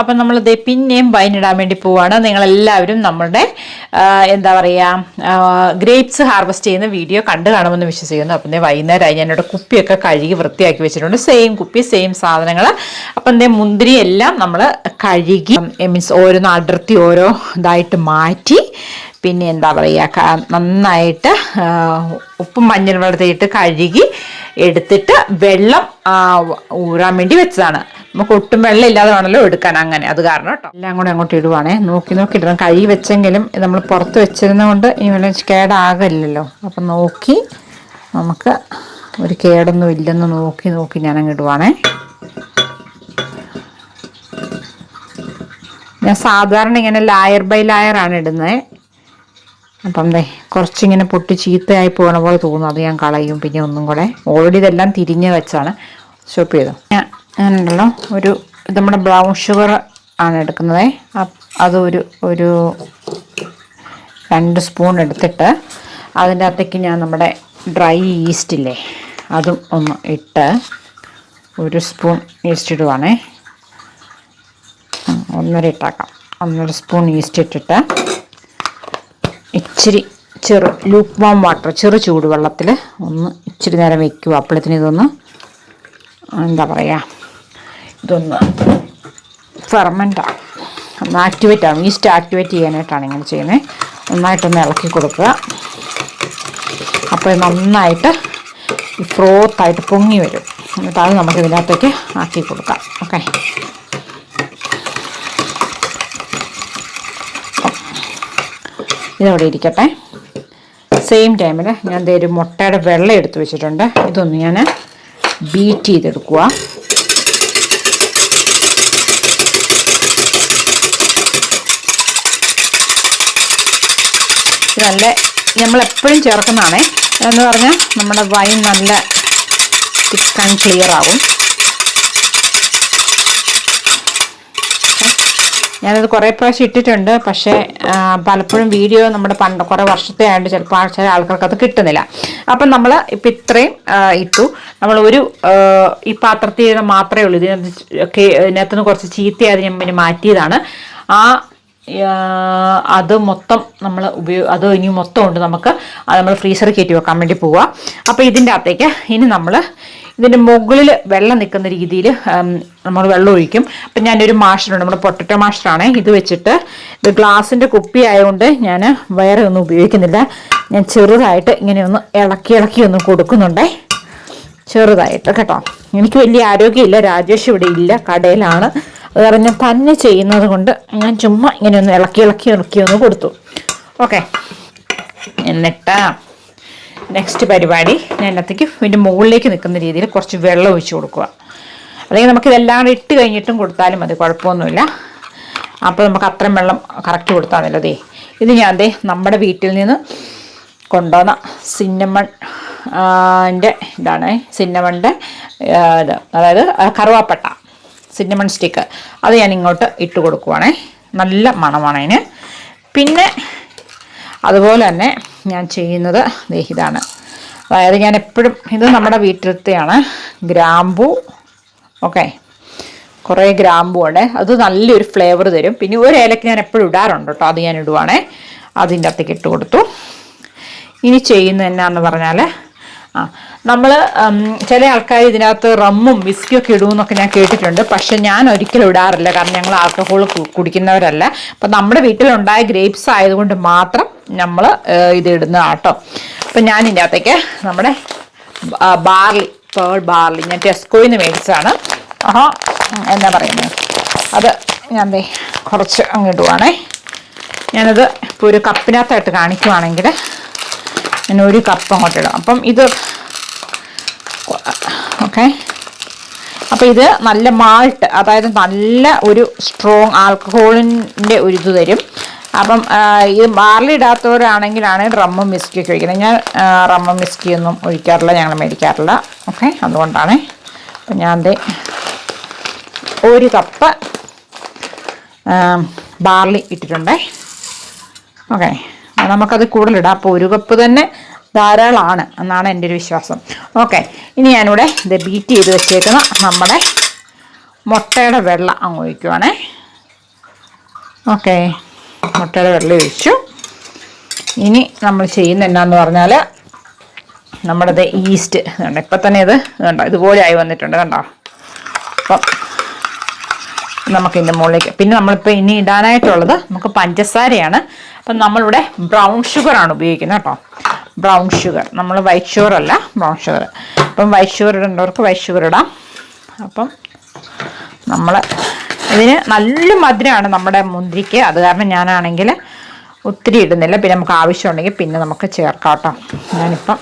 അപ്പം നമ്മൾ ദേ പിന്നെയും വൈനിടാൻ വേണ്ടി പോവുകയാണ് നിങ്ങളെല്ലാവരും നമ്മളുടെ എന്താ പറയുക ഗ്രേപ്സ് ഹാർവെസ്റ്റ് ചെയ്യുന്ന വീഡിയോ കണ്ടു കാണുമെന്ന് വിശ്വസിക്കുന്നു. അപ്പം വൈകുന്നേരമായി ഞാനിവിടെ കുപ്പിയൊക്കെ കഴുകി വൃത്തിയാക്കി വെച്ചിട്ടുണ്ട്. സെയിം കുപ്പി സെയിം സാധനങ്ങൾ. അപ്പം ദേ മുന്തിരി എല്ലാം നമ്മൾ കഴുകി മീൻസ് ഓരോന്ന് അടർത്തി ഓരോ ഇതായിട്ട് മാറ്റി പിന്നെ എന്താ പറയുക നന്നായിട്ട് ഉപ്പും മഞ്ഞൾ വെള്ളത്തിയിട്ട് കഴുകി എടുത്തിട്ട് വെള്ളം ഊറാൻ വേണ്ടി വെച്ചതാണ്. നമുക്ക് ഒട്ടും വെള്ളം ഇല്ലാതെ വേണമല്ലോ എടുക്കാൻ അങ്ങനെ. അത് കാരണം കേട്ടോ എല്ലാം കൂടെ അങ്ങോട്ട് ഇടുവാണേ. നോക്കി നോക്കി ഇടണം. കൈ വെച്ചെങ്കിലും നമ്മൾ പുറത്ത് വെച്ചിരുന്നതുകൊണ്ട് ഈ വെള്ളം കേടാകില്ലല്ലോ അപ്പം നോക്കി നമുക്ക് ഒരു കേടൊന്നും ഇല്ലെന്ന് നോക്കി നോക്കി ഞാൻ അങ്ങ് ഇടുവാണേ. ഞാൻ സാധാരണ ഇങ്ങനെ ലായർ ബൈ ലായർ ആണ് ഇടുന്നത് അപ്പം ദേ കുറച്ചിങ്ങനെ പൊട്ടി ചീത്തയായി പോകണ പോലെ തോന്നുന്നു അത് ഞാൻ കളയും. പിന്നെ ഒന്നും കൂടെ. ഓൾറെഡി ഇതെല്ലാം തിരിഞ്ഞ് വെച്ചാണ്. ഷോപ്പ് ചെയ്തു. ഞാൻ ഞാനുണ്ടല്ലോ ഒരു ഇത് നമ്മുടെ ബ്രൗൺ ഷുഗർ ആണ് എടുക്കുന്നത്. അതൊരു അത് ഒരു ഒരു രണ്ട് സ്പൂൺ എടുത്തിട്ട് അതിന്റെ അകത്തേക്ക് ഞാൻ നമ്മുടെ ഡ്രൈ ഈസ്റ്റ് ഇല്ലേ അതും ഒന്ന് ഇട്ട് ഒരു സ്പൂൺ ഈസ്റ്റ് ഇടുവാണേ. ഒന്നര ഇട്ടാക്കാം. ഒന്നര സ്പൂൺ ഈസ്റ്റ് ഇട്ടിട്ട് ഇച്ചിരി ചെറു ലൂക്ക് വാം വാട്ടർ ചെറു ചൂടുവെള്ളത്തിൽ ഒന്ന് ഇച്ചിരി നേരം വയ്ക്കുക. അപ്പോഴത്തിന് ഇതൊന്ന് എന്താ പറയുക ഇതൊന്ന് ഫെർമെന്റ് ആവും ഒന്ന് ആക്ടിവേറ്റ് ആവും ഈസ്റ്റ് ആക്ടിവേറ്റ് ചെയ്യാനായിട്ടാണ് ഇങ്ങനെ ചെയ്യുന്നത് നന്നായിട്ടൊന്ന് ഇളക്കി കൊടുക്കുക. അപ്പോൾ നന്നായിട്ട് ഫ്രോത്തായിട്ട് പൊങ്ങി വരും. എന്നിട്ട് അത് നമുക്ക് ഇതിനകത്തേക്ക് ആക്കി കൊടുക്കാം. ഓക്കെ. ഇതവിടെ ഇരിക്കട്ടെ. സെയിം ടൈമിൽ ഞാൻ ഒരു മുട്ടയുടെ വെള്ളം എടുത്ത് വെച്ചിട്ടുണ്ട്. ഇതൊന്ന് ഞാൻ ബീറ്റ് ചെയ്തെടുക്കുക നല്ല നമ്മളെപ്പോഴും ചേർക്കുന്നതാണേ. എന്ന് പറഞ്ഞാൽ നമ്മുടെ വൈൻ നല്ല തിക്ക് ആൻഡ് ക്ലിയർ ആവും. ഞാനത് കുറേ പ്രാവശ്യം ഇട്ടിട്ടുണ്ട്. പക്ഷേ പലപ്പോഴും വീഡിയോ നമ്മുടെ പണ്ട് കുറേ വർഷത്തെ ആയിട്ട് ചിലപ്പോൾ ചില ആൾക്കാർക്ക് അത് കിട്ടുന്നില്ല. അപ്പം നമ്മൾ ഇപ്പം ഇത്രയും ഇട്ടു. നമ്മൾ ഒരു ഈ പാത്രത്തിൽ മാത്രമേ ഉള്ളൂ. ഇതിനകത്ത് ഇതിനകത്തുനിന്ന് കുറച്ച് ചീത്തയായത് ഞാൻ പിന്നെ മാറ്റിയതാണ്. ആ ആ, അത് മൊത്തം നമ്മൾ ഉപയോഗ അത് ഇനി മൊത്തം ഉണ്ട് നമുക്ക്. നമ്മൾ ഫ്രീസറിൽ കയറ്റി വെക്കാൻ വേണ്ടി പോവുക അപ്പോൾ ഇതിന്റെ അകത്തേക്ക് ഇനി നമ്മൾ ഇതിന്റെ മുകളിൽ വെള്ളം നിൽക്കുന്ന രീതിയിൽ നമ്മൾ വെള്ളം ഒഴിക്കും. അപ്പം ഞാനൊരു മാഷറുണ്ട് നമ്മുടെ പൊട്ടറ്റോ മാഷറാണ്. ഇത് വെച്ചിട്ട് ഇത് ഗ്ലാസിന്റെ കുപ്പി ആയതുകൊണ്ട് ഞാൻ വയറ് ഒന്നും ഉപയോഗിക്കുന്നില്ല. ഞാൻ ചെറുതായിട്ട് ഇങ്ങനെ ഒന്ന് ഇളക്കി ഇളക്കി ഒന്ന് കൊടുക്കുന്നുണ്ടേ. ചെറുതായിട്ട് കേട്ടോ. എനിക്ക് വലിയ ആരോഗ്യമില്ല. രാജേഷ് ഇവിടെ ഇല്ല കടയിലാണ്. അത് ഞാൻ തന്നെ ചെയ്യുന്നത് കൊണ്ട് ഞാൻ ചുമ്മാ ഇങ്ങനെ ഒന്ന് ഇളക്കി ഇളക്കി ഇളക്കി ഒന്ന് കൊടുത്തു. ഓക്കെ എന്നിട്ട് നെക്സ്റ്റ് പരിപാടി ഞാൻ അതിനകത്തേക്ക് ഇതിന്റെ മുകളിലേക്ക് നിൽക്കുന്ന രീതിയിൽ കുറച്ച് വെള്ളം ഒഴിച്ച് കൊടുക്കുക. അല്ലെങ്കിൽ നമുക്ക് ഇതെല്ലാം ഇട്ട് കഴിഞ്ഞിട്ടും കൊടുത്താലും മതി കുഴപ്പമൊന്നുമില്ല. അപ്പോൾ നമുക്ക് അത്രയും വെള്ളം കറക്റ്റ് കൊടുത്താൽ മതി. ഇത് ഞാൻ ദേ നമ്മുടെ വീട്ടിൽ നിന്ന് കൊണ്ടുവന്ന സിന്നമൺ ന്റെ ഇതാണ് സിന്നമണിന്റെ ഇത് അതായത് കറുവാപ്പട്ട. സിന്നമൺ സ്റ്റിക്ക് അത് ഞാൻ ഇങ്ങോട്ട് ഇട്ട് കൊടുക്കുവാണേ. നല്ല മണമാണ് അതിന്. പിന്നെ അതുപോലെ തന്നെ ഞാൻ ചെയ്യുന്നത് ഇതാണ്. അതായത് ഞാൻ എപ്പോഴും ഇത് നമ്മുടെ വീട്ടിലത്തെയാണ്. ഗ്രാമ്പു. ഓക്കെ. കുറേ ഗ്രാമ്പു ഉണ്ട്. അത് നല്ലൊരു ഫ്ലേവർ തരും. പിന്നെ ഒരു ഏലക്ക് ഞാൻ എപ്പോഴും ഇടാറുണ്ട് കേട്ടോ. അത് ഞാൻ ഇടുവാണേ. അതിന്റെ അകത്തേക്ക് ഇട്ട് കൊടുത്തു. ഇനി ചെയ്യുന്നത് എന്നാന്ന് പറഞ്ഞാൽ ആ. നമ്മൾ ചില ആൾക്കാർ ഇതിനകത്ത് റമ്മും വിസ്കിയും ഒക്കെ ഇടുമെന്നൊക്കെ ഞാൻ കേട്ടിട്ടുണ്ട്. പക്ഷെ ഞാൻ ഒരിക്കലും ഇടാറില്ല. കാരണം ഞങ്ങൾ ആൽക്കഹോൾ കുടിക്കുന്നവരല്ല. അപ്പം നമ്മുടെ വീട്ടിലുണ്ടായ ഗ്രേപ്സ് ആയതുകൊണ്ട് മാത്രം നമ്മൾ ഇത് ഇടുന്ന കേട്ടോ അപ്പം ഞാൻ ഇതിന്റെ അകത്തേക്ക് നമ്മുടെ ബാർലി പേൾ ബാർലി ഞാൻ ടെസ്കോയിൽ നിന്ന് മേടിച്ചതാണ്. ആഹാ എന്നാ പറയുന്നത് അത് ഞാൻ ദേ കുറച്ച് അങ്ങ് ഇടുവാണേ. ഞാനത് ഇപ്പോൾ ഒരു കപ്പിനകത്തായിട്ട് കാണിക്കുവാണെങ്കിൽ ഞാൻ ഒരു കപ്പ് അങ്ങോട്ട് ഇടാം. അപ്പം ഇത് ഓക്കെ അപ്പം ഇത് നല്ല മാൾട്ട് അതായത് നല്ല ഒരു സ്ട്രോങ് ആൽക്കഹോളിന്റെ ഒരു ഇത് തരും. അപ്പം ഇത് ബാർലി ഇടാത്തവരാണെങ്കിലാണ് റമ്മും വിസ്കിയൊക്കെ ഒഴിക്കുന്നത്. ഞാൻ റമ്മും വിസ്കിയൊന്നും ഒഴിക്കാറില്ല ഞങ്ങൾ മേടിക്കാറില്ല. ഓക്കെ അതുകൊണ്ടാണ്. അപ്പം ഞാൻ ദേ ഒരു കപ്പ് ബാർലി ഇട്ടിട്ടുണ്ടേ. ഓക്കെ നമുക്കത് കൂടുതലിടാം. അപ്പോൾ ഒരു കപ്പ് തന്നെ ധാരാളമാണ് എന്നാണ് എന്റെ ഒരു വിശ്വാസം. ഓക്കെ ഇനി ഞാനിവിടെ ഇത് ബീറ്റ് ചെയ്ത് വെച്ചേക്കുന്ന നമ്മുടെ മുട്ടയുടെ വെള്ളം അങ്ങ് ഒഴിക്കുവാണേ. ഓക്കെ മുട്ടയുടെ വെള്ളം ഒഴിച്ചു. ഇനി നമ്മൾ ചെയ്യുന്ന എന്നാന്ന് പറഞ്ഞാൽ നമ്മുടെ ഈസ്റ്റ് കണ്ടോ ഇപ്പം തന്നെ ഇത് കണ്ടോ ഇതുപോലെ ആയി വന്നിട്ടുണ്ട് കണ്ടോ? അപ്പം നമുക്ക് ഇതിന്റെ മുകളിലേക്ക്. പിന്നെ നമ്മളിപ്പോൾ ഇനി ഇടാനായിട്ടുള്ളത് നമുക്ക് പഞ്ചസാരയാണ്. അപ്പം നമ്മളിവിടെ ബ്രൗൺ ഷുഗറാണ് ഉപയോഗിക്കുന്നത് കേട്ടോ. ബ്രൗൺ ഷുഗർ നമ്മൾ വൈറ്റ് ഷുഗർ അല്ല ബ്രൗൺ ഷുഗർ അപ്പം വൈറ്റ് ഷുഗർ ഇടേണ്ടവർക്ക് വൈറ്റ് ഷുഗർ ഇടാം. അപ്പം നമ്മൾ ഇതിന് നല്ല മധുരമാണ് നമ്മുടെ മുന്തിരിക്ക്. അത് കാരണം ഞാനാണെങ്കിൽ ഒത്തിരി ഇടുന്നില്ല. പിന്നെ നമുക്ക് ആവശ്യമുണ്ടെങ്കിൽ പിന്നെ നമുക്ക് ചേർക്കാം കേട്ടോ. ഞാനിപ്പം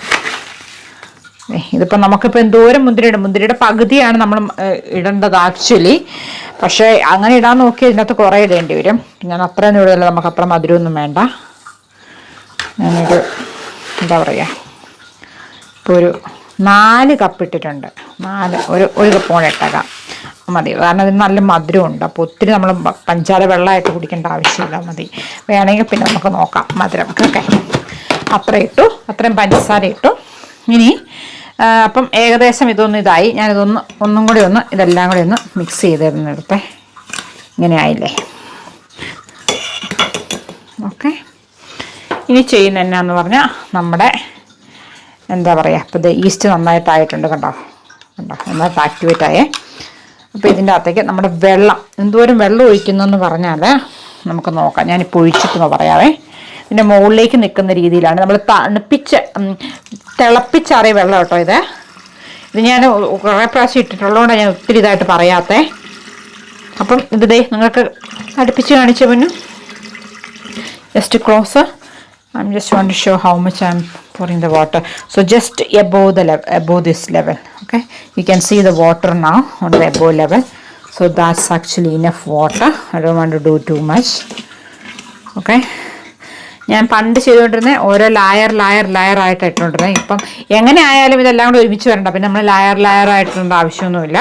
ദേ, ഇതിപ്പം നമുക്കിപ്പോൾ എന്തോരം മുന്തിരി ഇടും മുന്തിരിയുടെ പകുതിയാണ് നമ്മൾ ഇടേണ്ടത് ആക്ച്വലി പക്ഷേ അങ്ങനെ ഇടാൻ നോക്കി ഇതിനകത്ത് കുറേ ഇടേണ്ടി വരും. ഞാൻ അത്രയൊന്നും ഇടില്ല നമുക്ക് അത്ര മധുരമൊന്നും വേണ്ട. ഞാനൊരു എന്താ പറയുക ഇപ്പോൾ ഒരു നാല് കപ്പ് ഇട്ടിട്ടുണ്ട്. നാല് ഒരു ഒരു കപ്പ് കൂടെ ഇട്ടേക്കാം. മതി കാരണം അതിന് നല്ല മധുരമുണ്ട്. അപ്പോൾ ഒത്തിരി നമ്മൾ പഞ്ചാര വെള്ളമായിട്ട് കുടിക്കേണ്ട ആവശ്യമില്ല. മതി. വേണമെങ്കിൽ പിന്നെ നമുക്ക് നോക്കാം മധുരം. ഓക്കെ. അത്ര ഇട്ടു. അത്രയും പഞ്ചസാര ഇട്ടു. ഇനി അപ്പം ഏകദേശം ഇതൊന്ന് ഇതായി. ഞാനിതൊന്ന് ഒന്നും കൂടി ഒന്ന് ഇതെല്ലാം കൂടി ഒന്ന് മിക്സ് ചെയ്തിരുന്നെടുത്തേ. ഇങ്ങനെ ആയില്ലേ? ഓക്കെ. ഇനി ചെയ്യുന്ന എന്നാന്ന് പറഞ്ഞാൽ നമ്മുടെ എന്താ പറയുക അപ്പോൾ ഇത് ഈസ്റ്റ് നന്നായിട്ടായിട്ടുണ്ട് കണ്ടോ? കണ്ടോ? നന്നായിട്ട് ആക്ടിവേറ്റ് ആയേ. അപ്പോൾ ഇതിന്റെ അകത്തേക്ക് നമ്മുടെ വെള്ളം എന്തോരം വെള്ളം ഒഴിക്കുന്നതെന്ന് പറഞ്ഞാൽ നമുക്ക് നോക്കാം. ഞാനിപ്പോൾ ഒഴിച്ചിട്ടെന്ന് പറയാവേ. ഇതിന്റെ മുകളിലേക്ക് നിൽക്കുന്ന രീതിയിലാണ്. നമ്മൾ തണുപ്പിച്ച് തിളപ്പിച്ചാറിയ വെള്ളം കേട്ടോ ഇത്. ഇത് ഞാൻ കുറേ പ്രാവശ്യം ഇട്ടിട്ടുള്ളതുകൊണ്ടാണ് ഞാൻ ഒത്തിരി ഇതായിട്ട് പറയാത്തേ. അപ്പം ഇത് നിങ്ങൾക്ക് അടുപ്പിച്ച് കാണിച്ച മുന്നു just close I'm just want show how much I'm pour in the water so just above the level above this level okay you can see the water നാ on the above level so that's actually enough water I Dr want to do too much okay ഞാൻ പണ്ട് ചെയ്തുകൊണ്ടിരുന്നത് ഓരോ Lear Lear Lear ആയിട്ട് ഇട്ടുകൊണ്ടിരുന്നത് ഇപ്പം എങ്ങനെ ആയാലും ഇതെല്ലാം കൂടെ ഒരുമിച്ച് വരണ്ട. പിന്നെ നമ്മൾ ലായർ ലായർ ആയിട്ടുള്ള ആവശ്യമൊന്നുമില്ല.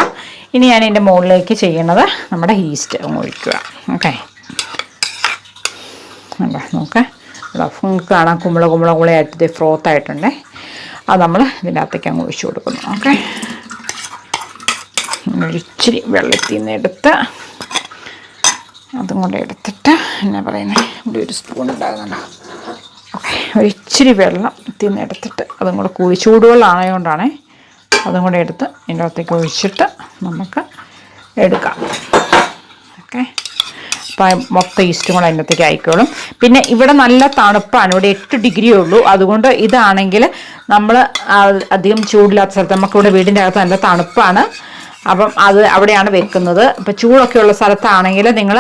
ഇനി ഞാൻ ഇതിന്റെ മുകളിലേക്ക് ചെയ്യുന്നത് നമ്മുടെ ഈസ്റ്റ് ഒഴിക്കുക. ഓക്കെ അല്ല നോക്കാം. കാണാം കുമ്പള കുമ്പള കുളയായിട്ട് ഫ്രോത്ത് ആയിട്ടുണ്ടേ. അത് നമ്മൾ ഇതിന്റെ അകത്തേക്ക് അങ്ങ് ഒഴിച്ചു കൊടുക്കുന്നു. ഓക്കെ ഇച്ചിരി വെള്ളത്തിൽ നിന്ന് എടുത്ത് അതും കൂടെ എടുത്തിട്ട് എന്നാ പറയുന്നത് ഇവിടെ ഒരു സ്പൂൺ ഉണ്ടാകുന്നുണ്ടോ. ഓക്കെ ഒരിച്ചിരി വെള്ളം തിന്നെടുത്തിട്ട് അതും കൂടെ കൂടി ചൂടുവെള്ളമായതുകൊണ്ടാണേ അതും കൂടെ എടുത്ത് ഇതിന്റെ അകത്തേക്ക് ഒഴിച്ചിട്ട് നമുക്ക് എടുക്കാം. ഓക്കെ അപ്പം മൊത്തം ഈസ്റ്റും കൂടെ അതിനകത്തേക്ക് ആയിക്കോളും. പിന്നെ ഇവിടെ നല്ല തണുപ്പാണ്. ഇവിടെ എട്ട് ഡിഗ്രി ഉള്ളൂ. അതുകൊണ്ട് ഇതാണെങ്കിൽ നമ്മൾ അധികം ചൂടില്ലാത്ത സ്ഥലത്ത് നമുക്കിവിടെ വീടിന്റെ അകത്ത് നല്ല തണുപ്പാണ്. അപ്പം അത് അവിടെയാണ് വെക്കുന്നത്. ഇപ്പം ചൂടൊക്കെ ഉള്ള സ്ഥലത്താണെങ്കിൽ നിങ്ങൾ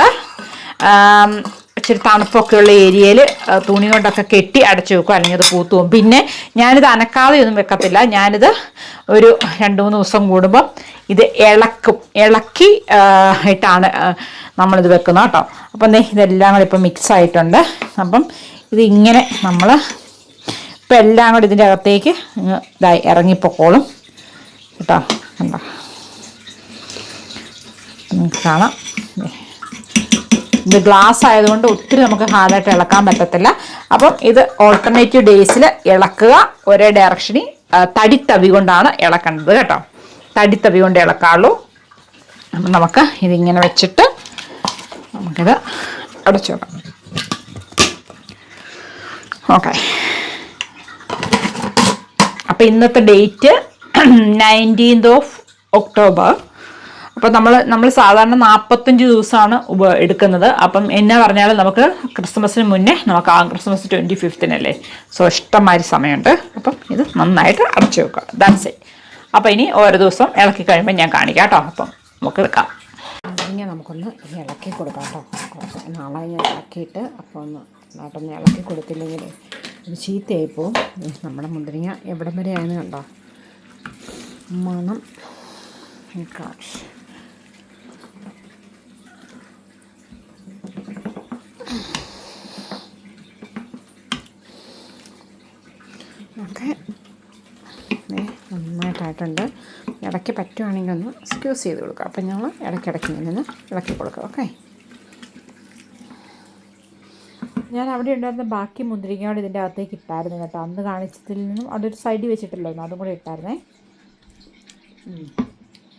ഇച്ചിരി തണുപ്പൊക്കെയുള്ള ഏരിയയിൽ തുണി കൊണ്ടൊക്കെ കെട്ടി അടച്ചു വെക്കും. അല്ലെങ്കിൽ അത് പൂത്തു പോകും. പിന്നെ ഞാനിത് അനക്കാതെ ഒന്നും വെക്കത്തില്ല. ഞാനിത് ഒരു രണ്ട് മൂന്ന് ദിവസം കൂടുമ്പം ഇത് ഇളക്കും. ഇളക്കി ഇട്ടാണ് നമ്മളിത് വെക്കുന്നത് കേട്ടോ. അപ്പം ഇതെല്ലാം കൂടി ഇപ്പം മിക്സ് ആയിട്ടുണ്ട്. അപ്പം ഇതിങ്ങനെ നമ്മൾ ഇപ്പം എല്ലാം കൂടി ഇതിന്റെ അകത്തേക്ക് ഇതായി ഇറങ്ങിപ്പോക്കോളും. കേട്ടോ കണ്ടോ? കാണാം. ഇത് ഗ്ലാസ് ആയതുകൊണ്ട് ഒത്തിരി നമുക്ക് ഹാർഡായിട്ട് ഇളക്കാൻ പറ്റത്തില്ല. അപ്പം ഇത് ഓൾട്ടർനേറ്റീവ് ഡേയ്സിൽ ഇളക്കുക. ഒരേ ഡയറക്ഷനിൽ തടിത്തവി കൊണ്ടാണ് ഇളക്കേണ്ടത് കേട്ടോ. തടിത്തവി കൊണ്ട് ഇളക്കാവുള്ളൂ. അപ്പം നമുക്ക് ഇതിങ്ങനെ വെച്ചിട്ട് നമുക്കിത് അടച്ചു വെക്കാം. ഓക്കെ അപ്പം ഇന്നത്തെ ഡേറ്റ് നയന്റീൻത് ഓഫ് ഒക്ടോബർ അപ്പം നമ്മൾ നമ്മൾ സാധാരണ നാൽപ്പത്തഞ്ച് ദിവസമാണ് ഉപ എടുക്കുന്നത്. അപ്പം എന്നാ പറഞ്ഞാൽ നമുക്ക് ക്രിസ്മസിന് മുന്നേ നമുക്ക് ആ ക്രിസ്മസ് ട്വന്റി ഫിഫ്തിനല്ലേ സോ ഇഷ്ടംമാതിരി സമയമുണ്ട്. അപ്പം ഇത് നന്നായിട്ട് അടച്ചു വെക്കുക. ദാറ്റ്സ് ഇറ്റ് അപ്പം ഇനി ഓരോ ദിവസം ഇളക്കി കഴിയുമ്പോൾ ഞാൻ കാണിക്കാം കേട്ടോ. അപ്പം നമുക്ക് എടുക്കാം ഇനി നമുക്കൊന്ന് ഇളക്കി കൊടുക്കാം കേട്ടോ. നാളായി ഞാൻ ഇളക്കിയിട്ട് അപ്പോൾ ഒന്ന് നന്നായിട്ടൊന്ന് ഇളക്കി കൊടുത്തില്ലെങ്കിൽ ഒരു ചീത്തയായി പോവും. ഉം, നമ്മുടെ മുന്തിരിങ്ങ എവിടം വരെ ആയെന്ന് കണ്ടോ? മണം. Gosh. ഓക്കെ ദേ, നന്നായിട്ടായിട്ടുണ്ട് ഇടയ്ക്ക് പറ്റുവാണെങ്കിൽ ഒന്ന് സ്ക്യൂസ് ചെയ്ത് കൊടുക്കുക അപ്പം ഞങ്ങൾ ഇടയ്ക്കിടയ്ക്ക് ഇങ്ങനെ ഒന്ന് ഇളക്കി കൊടുക്കുക ഓക്കെ ഞാൻ അവിടെ ഉണ്ടായിരുന്ന ബാക്കി മുന്തിരിങ്ങയോട് ഇതിന്റെ അകത്തേക്ക് ഇട്ടായിരുന്നു കേട്ടോ. അന്ന് കാണിച്ചതിൽ നിന്നും അവിടെ ഒരു സൈഡിൽ വെച്ചിട്ടില്ലായിരുന്നു അതും കൂടെ ഇട്ടായിരുന്നേ.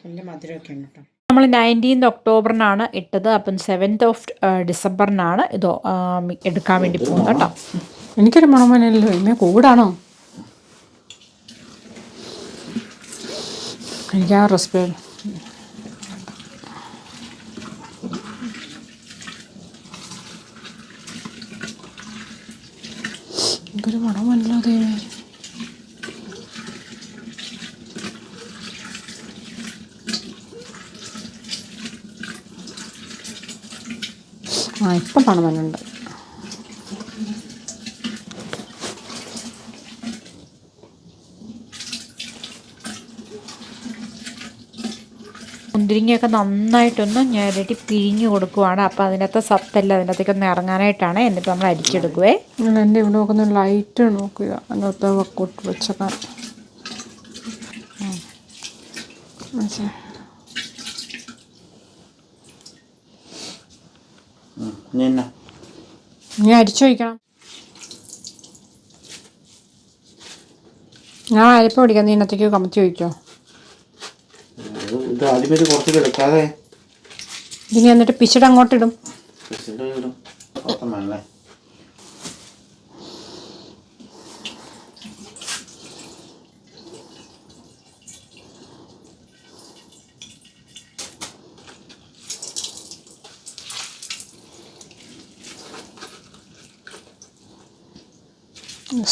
നല്ല മധുരമൊക്കെ ഉണ്ട് കേട്ടോ. നമ്മൾ നയന്റീൻത് ഒക്ടോബറിനാണ് ഇട്ടത്. അപ്പം സെവൻത് ഓഫ് ഡിസംബറിനാണ് ഇത് എടുക്കാൻ വേണ്ടി പോകുന്നത് കേട്ടോ. എനിക്കൊരു മണമനല്ലോ. ഇന്ന് കൂടാണോ? എനിക്ക് ആ ഒരു മണമല്ലോ ദൈവമേ ആ ഇപ്പം പണമനുണ്ട് മുന്തിരിങ്ങയൊക്കെ നന്നായിട്ടൊന്ന് ഞെരടി പിഴിഞ്ഞ് കൊടുക്കുവാണ്. അപ്പോൾ അതിനകത്ത് സത്തെല്ലാം അതിനകത്തേക്ക് ഒന്ന് ഇറങ്ങാനായിട്ടാണ് എന്നിട്ട് നമ്മൾ അരിച്ചെടുക്കുവേ. ഞാൻ എന്റെ ഇവിടെ നോക്കുന്ന ലൈറ്റ് നോക്കുക. അതിനകത്ത് വക്കോട്ട് വെച്ചേക്കാൻ. ഞാൻ അരിച്ചു വയ്ക്കണം ഞാൻ അരിപ്പ പിടിക്കാം നീ ഇന്നത്തേക്ക് കമത്തി വയ്ക്കോ ഇത് ആദ്യമേ കുറച്ച് എടുക്കാതെ ഇനി എന്നിട്ട് പിച്ചിട് അങ്ങോട്ടിടും. പ്രസിഡന്റ് ഇടും. ഓർമ്മല്ലേ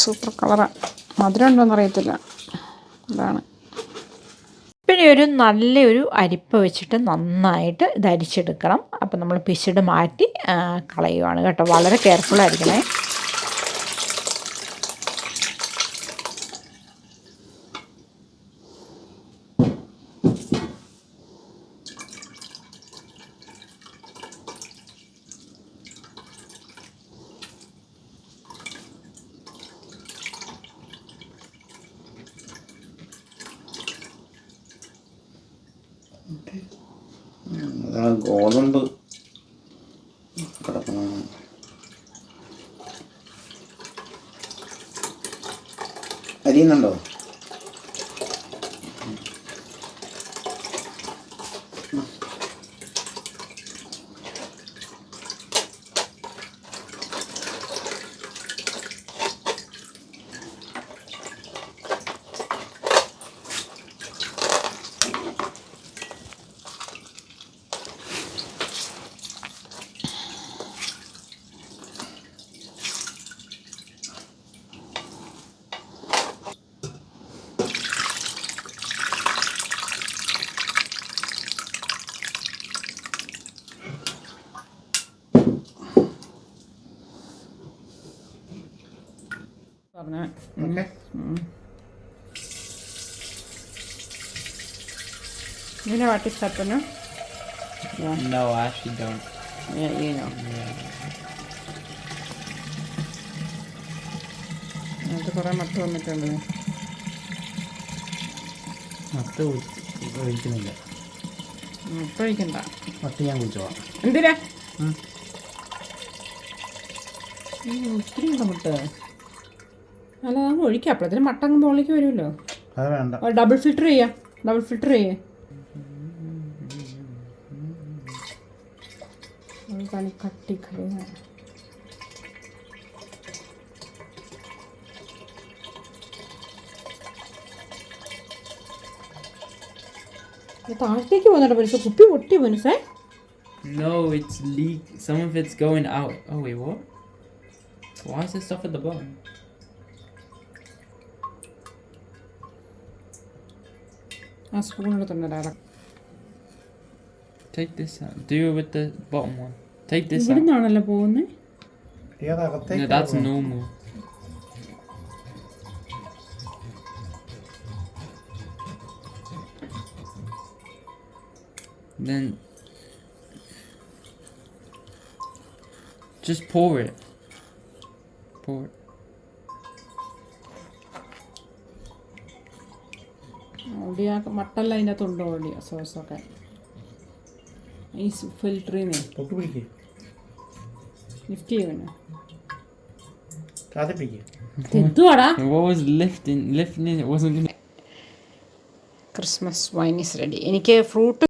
സൂപ്പർ കളറാണ് മധുരം ഉണ്ടോയെന്ന് അറിയത്തില്ല. അതാണ് പിന്നെ ഒരു നല്ലൊരു അരിപ്പ വെച്ചിട്ട് നന്നായിട്ട് ഇത് അരിച്ചെടുക്കണം അപ്പം നമ്മൾ പിശിട് മാറ്റി കളയുവാണ് കേട്ടോ. വളരെ കെയർഫുൾ ആയിരിക്കണേ. അതാണ് ഗോതമ്പ്. കിടക്കണം അരിയുന്നുണ്ടോ? പറഞ്ഞ. Okay. You know what is happening? No, I actually don't. Yeah, you know. അത് കുറേ മട്ട് വന്നിട്ടുണ്ട്. മൊത്തം ഒഴിക്കുന്നില്ല. മുട്ട ഒഴിക്കണ്ട. മൊത്തം ഞാൻ കുടിച്ചോളാം എന്തിനാ? ഒത്തിരി ഉണ്ടോ മുട്ട. അല്ല അത് ഒഴിക്കാം അപ്പോഴത്തേന് മട്ട മുകളിലേക്ക് വരുമല്ലോ അത് വേണ്ട ഡബിൾ ഫിൽറ്റർ ചെയ്യാം ഡബിൾ ഫിൽറ്റർ ചെയ്യേ കട്ടി താഴത്തേക്ക് പോകുന്നുണ്ട് കുപ്പി പൊട്ടി മനസ്സേ No, it's leak. Some of it's going out. Oh wait, what? Why is there stuff at the bottom? ആ spoon എടുത്തുണ്ട് direct Take this out. Do it with the bottom one. Take this ഇവിടെ out. നിന്നാണല്ലോ പോകുന്നത് No, that's normal. Then just pour it. Pour it. Already മട്ടല്ല അകത്തുണ്ടോ already സോസൊക്കെ. ഈ പിടിക്കേ. Lift കാത്തിപ്പിക്കേ എന്തുവാടാ Christmas wine is ready എനിക്ക് ഫ്രൂട്ട്